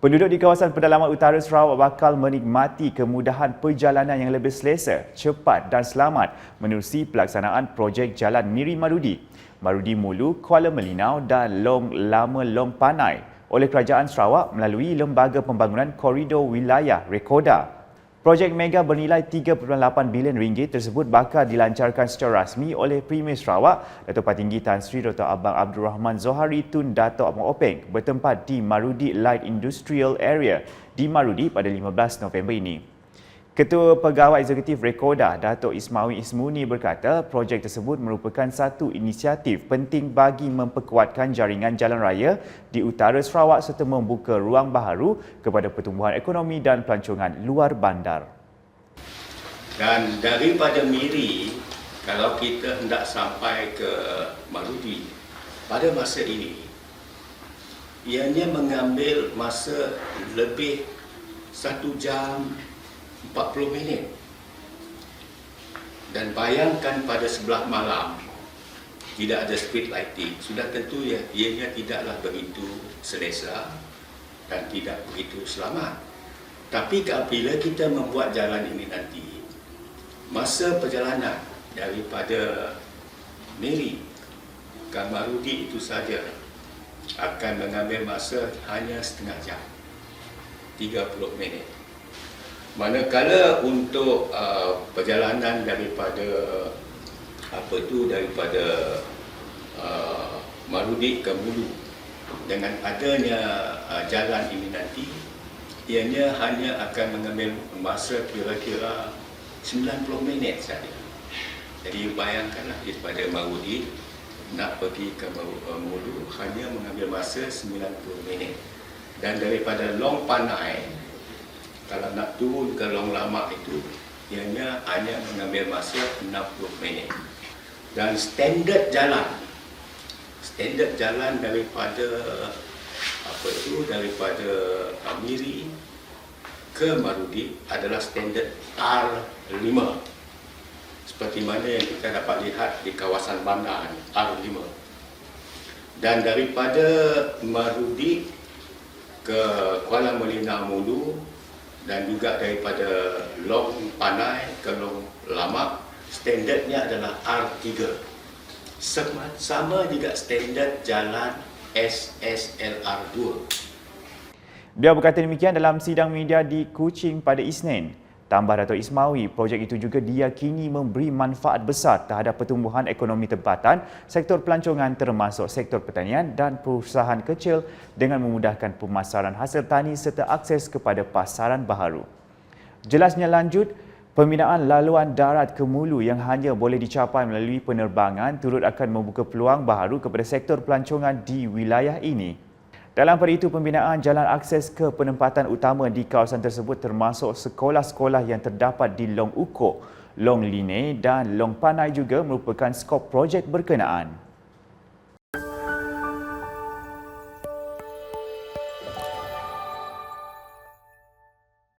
Penduduk di kawasan pedalaman utara Sarawak bakal menikmati kemudahan perjalanan yang lebih selesa, cepat dan selamat menerusi pelaksanaan projek Jalan Miri Marudi, Marudi Mulu, Kuala Melinau dan Long Lama Long Panai oleh Kerajaan Sarawak melalui Lembaga Pembangunan Koridor Wilayah Rekoda. Projek mega bernilai 3.8 bilion ringgit tersebut bakal dilancarkan secara rasmi oleh Premier Sarawak, Datuk Patinggi Tan Sri Dr. Abang Abdul Rahman Zohari Tun Dato' Abang Openg bertempat di Marudi Light Industrial Area di Marudi pada 15 November ini. Ketua Pegawai Eksekutif Rekoda, Datuk Ismawi Ismuni berkata projek tersebut merupakan satu inisiatif penting bagi memperkuatkan jaringan jalan raya di utara Sarawak serta membuka ruang baharu kepada pertumbuhan ekonomi dan pelancongan luar bandar. Dan daripada Miri, kalau kita hendak sampai ke Marudi, pada masa ini, ianya mengambil masa lebih satu jam 40 minit. Dan bayangkan pada sebelah malam tidak ada street lighting, sudah tentu ya ianya tidaklah begitu selesa dan tidak begitu selamat. Tapi apabila kita membuat jalan ini nanti, masa perjalanan daripada Miri ke Marudi itu saja akan mengambil masa hanya setengah jam, 30 minit. Manakala untuk uh, perjalanan daripada apa itu daripada uh, Marudi ke Mulu dengan adanya uh, jalan ini nanti ianya hanya akan mengambil masa kira-kira 90 minit saja. Jadi bayangkanlah daripada Marudi nak pergi ke uh, Mulu hanya mengambil masa 90 minit. Dan daripada Long Panai kalau nak turun ke long lama itu ianya hanya mengambil masa 60 minit. Dan standard jalan. Standard jalan daripada apa itu daripada Amiri ke Marudi adalah standard R5 seperti mana yang kita dapat lihat di kawasan bandar R5 dan daripada Marudi ke Kuala Melina Mulu dan juga daripada long panai ke long lama standardnya adalah R3 sama, sama juga standard jalan SSLR2 Dia berkata demikian dalam sidang media di Kuching pada Isnin. Tambah Dato' Ismawi, projek itu juga diyakini memberi manfaat besar terhadap pertumbuhan ekonomi tempatan, sektor pelancongan termasuk sektor pertanian dan perusahaan kecil dengan memudahkan pemasaran hasil tani serta akses kepada pasaran baharu. Jelasnya lanjut, pembinaan laluan darat ke Mulu yang hanya boleh dicapai melalui penerbangan turut akan membuka peluang baharu kepada sektor pelancongan di wilayah ini. Dalam pada itu, pembinaan jalan akses ke penempatan utama di kawasan tersebut termasuk sekolah-sekolah yang terdapat di Long Uko, Long Line dan Long Panai juga merupakan skop projek berkenaan.